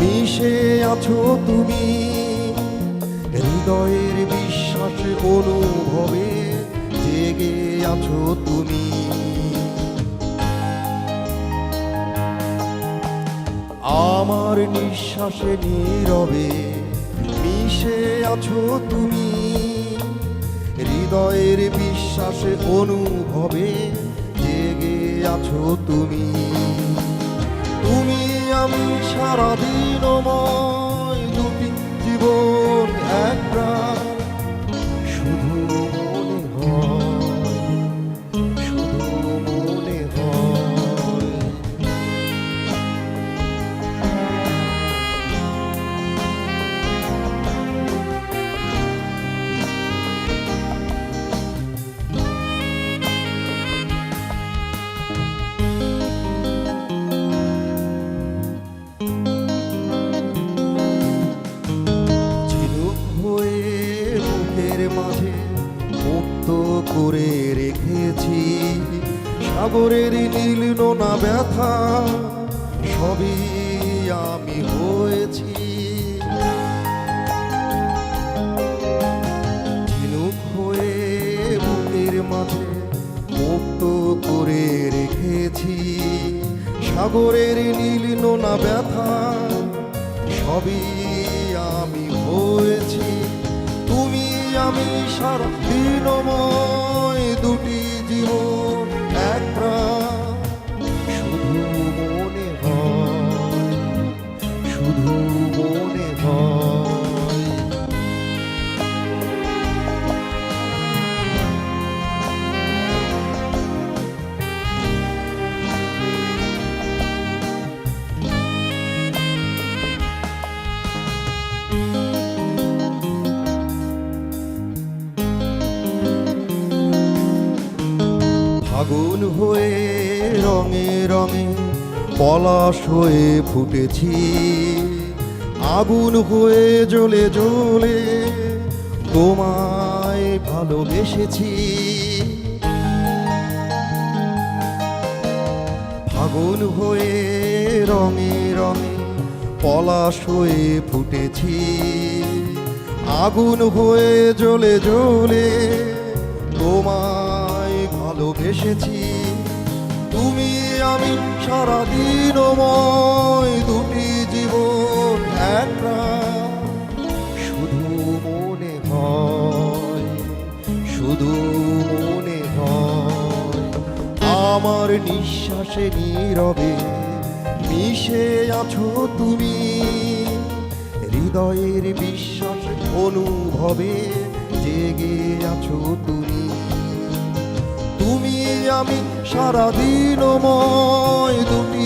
মিশে আছো তুমি। হৃদয়ের বিশ্বাস অনুভবে জেগে আছো তুমি। আমার নিঃশ্বাসে নীরবে মিশে আছো তুমি। হৃদয়ের বিশ্বাসে অনুভবে জেগে আছো তুমি। তুমি আমি সারাদিনময় দুটি ঝিনুক হয়ে মুখের মাঝে মুক্ত করে রেখেছি। সাগরের নীল নোনা ব্যথা, সবই আমি হয়েছি। ঝিনুক হয়ে বুকের মাঝে সাগরের নীল নোনা ব্যথা, সবই আমি হয়েছি। তুমি আমি সারা দিনময় দুটি জীবন, এক প্রাণ। ফাগুন হয়ে রঙে রঙে পলাশ হয়ে ফুটেছি। আগুন হয়ে জ্বলে জ্বলে তোমায় ভালোবেসেছি। ফাগুন হয়ে রঙে রঙে পলাশ হয়ে ফুটেছি। আগুন হয়ে জ্বলে জ্বলে তোমায় ভালোবেসেছি। তুমি আমি সারাদিনময় দুটি জীবন এক শুধু মনে হয়, শুধু মনে হয়, আমার নিঃশ্বাসে নীরবে মিশে আছো তুমি। হৃদয়ের বিশ্বাস অনুভবে জেগে আছো তুমি। তুমি সারাদিন ময় দুটি